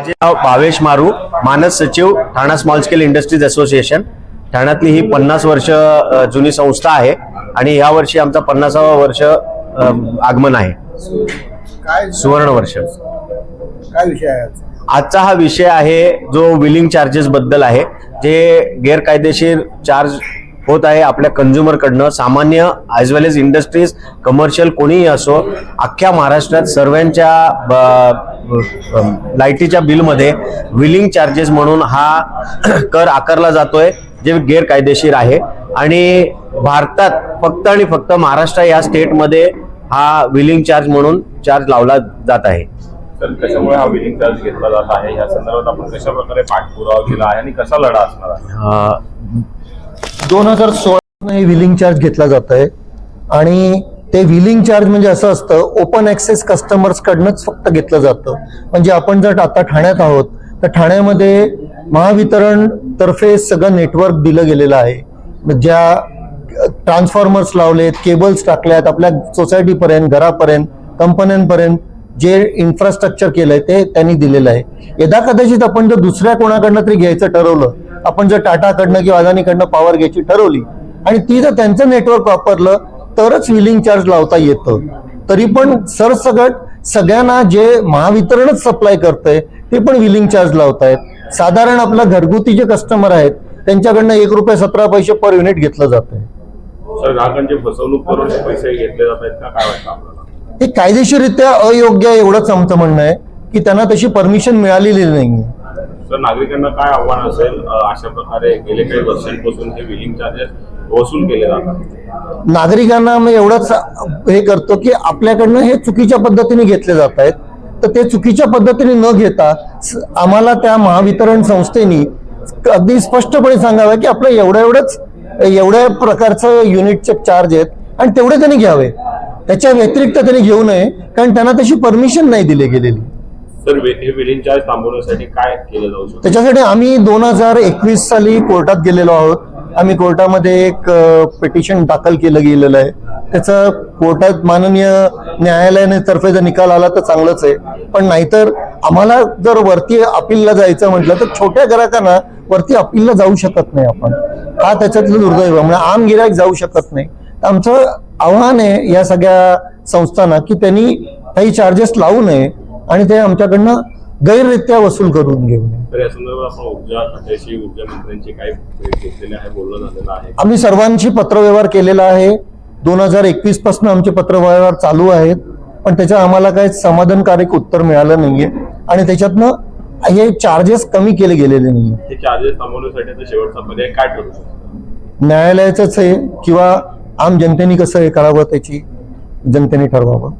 माझे नाव भावेश मारू. मानस सचिव Thane small scale industries association. ठाण्यातली ही पन्नास वर्ष जुनी संस्था आहे आणि ह्या वर्षी आमचा पन्नासावा वर्ष आगमन आहे. काय सुवर्ण वर्ष. काय विषय आहे आज? आजचा हा विषय आहे जो विलिंग चार्जेस बद्दल आहे. जे गैरकायदेशीर चार्ज होत आहे आपल्या कंझ्युमर कडनं. सामान्य as well as industries commercial कोणीही असो अख्ख्या महाराष्ट्रात सर्वांच्या लाईटीच्या बिलमध्ये विलिंग चार्जेस म्हणून हा कर आकारला जातोय जे गैरकायदेशीर आहे. आणि भारतात फक्त आणि फक्त महाराष्ट्र या स्टेटमध्ये हा विलिंग चार्ज म्हणून चार्ज लावला जात आहे. तर कशामुळे हा बिलिंग चार्ज घेतला जात आहे? या संदर्भात आपण कशा प्रकारे पाठपुरावा केला आहे आणि कसा लढा असणार आहे? दोन हजार सोळा हे विलिंग चार्ज घेतला जात आहे आणि ते विलिंग चार्ज म्हणजे असं असतं ओपन ऍक्सेस कस्टमर्सकडनंच फक्त घेतलं जातं. म्हणजे आपण जर आता ठाण्यात आहोत तर ठाण्यामध्ये महावितरण तर्फे सगळं नेटवर्क दिलं गेलेलं आहे. ज्या ट्रान्सफॉर्मर्स लावलेत केबल्स टाकल्यात आपल्या सोसायटीपर्यंत घरापर्यंत कंपन्यांपर्यंत जे इन्फ्रास्ट्रक्चर केलंय ते त्यांनी दिलेलं आहे. यदा कदाचित आपण जर दुसऱ्या कोणाकडनं तरी घ्यायचं ठरवलं आपण जर टाटाकडनं किंवा अदानीकडनं पॉवर घ्यायची ठरवली आणि ती जर त्यांचं नेटवर्क वापरलं तरच विलिंग चार्ज लावता येतं. तरी पण सरसगट सगळ्यांना जे महावितरणच सप्लाय करतंय ते पण विलिंग चार्ज लावतायत. साधारण आपलं घरगुती जे कस्टमर आहेत त्यांच्याकडनं एक रुपये सतरा पैसे पर युनिट घेतलं जात आहे हे हे कायदेशीररित्या अयोग्य एवढंच आमचं म्हणणं आहे की त्यांना तशी परमिशन मिळालेली नाही तर नागरिकांना काय आव्हान असेल अशा प्रकारे गेले काही वर्षांपासून हे बिलिंग चार्जेस वसूल केले जातात? नागरिकांना मी एवढंच हे करतो की आपल्याकडनं हे चुकीच्या पद्धतीने घेतले जात आहेत. तर ते चुकीच्या पद्धतीने न घेता आम्हाला त्या महावितरण संस्थेनी अगदी स्पष्टपणे सांगावं की आपलं एवढं एवढंच एवढ्या प्रकारचं युनिटचे चार्ज आहेत आणि तेवढे त्यांनी घ्यावे. त्याच्या व्यतिरिक्त त्यांनी घेऊ नये कारण त्यांना तशी परमिशन नाही दिली गेलेली. सर हे बिलिंग चार्ज थांबवण्यासाठी काय केलं जाऊ शकतं? त्याच्यासाठी आम्ही दोन हजार एकवीस साली कोर्टात गेलेलो आहोत. आम्ही कोर्टामध्ये एक पिटिशन दाखल केलं गेलेलं आहे. त्याचं कोर्टात माननीय न्यायालयाने तर्फे जर निकाल आला तर चांगलंच आहे. पण नाहीतर आम्हाला जर वरती अपीलला जायचं म्हटलं तर छोट्या ग्राहकांना वरती अपीलला जाऊ शकत नाही आपण. हा त्याच्यातलं दुर्दैव म्हणजे आम गिरायक जाऊ शकत नाही. तर आमचं आव्हान आहे या सगळ्या संस्थांना की त्यांनी काही चार्जेस लावू नये. आणि ते आमच्याकडनं गैररित्या वसूल करून घेऊ नये तर या संदर्भात आपण ऊर्जा खात्याशी ऊर्जा मंत्र्यांची काय भेट घेतलेली आहे बोलणं झालेलं आहे? आम्ही सर्वांशी पत्रव्यवहार केलेला आहे. दोन हजार एकवीसपासून आमचे पत्रव्यवहार चालू आहेत. पण त्याचं आम्हाला काही समाधानकारक उत्तर मिळालं नाहीये. आणि त्याच्यातनं हे चार्जेस कमी केले गेलेले नाहीये. हे चार्जेस थांबवण्यासाठी आता शेवटचा पर्याय काय ठरू शकतो? न्यायालयाचंच आहे किंवा आम जनतेने कसं हे करावं त्याची जनतेने ठरवावं.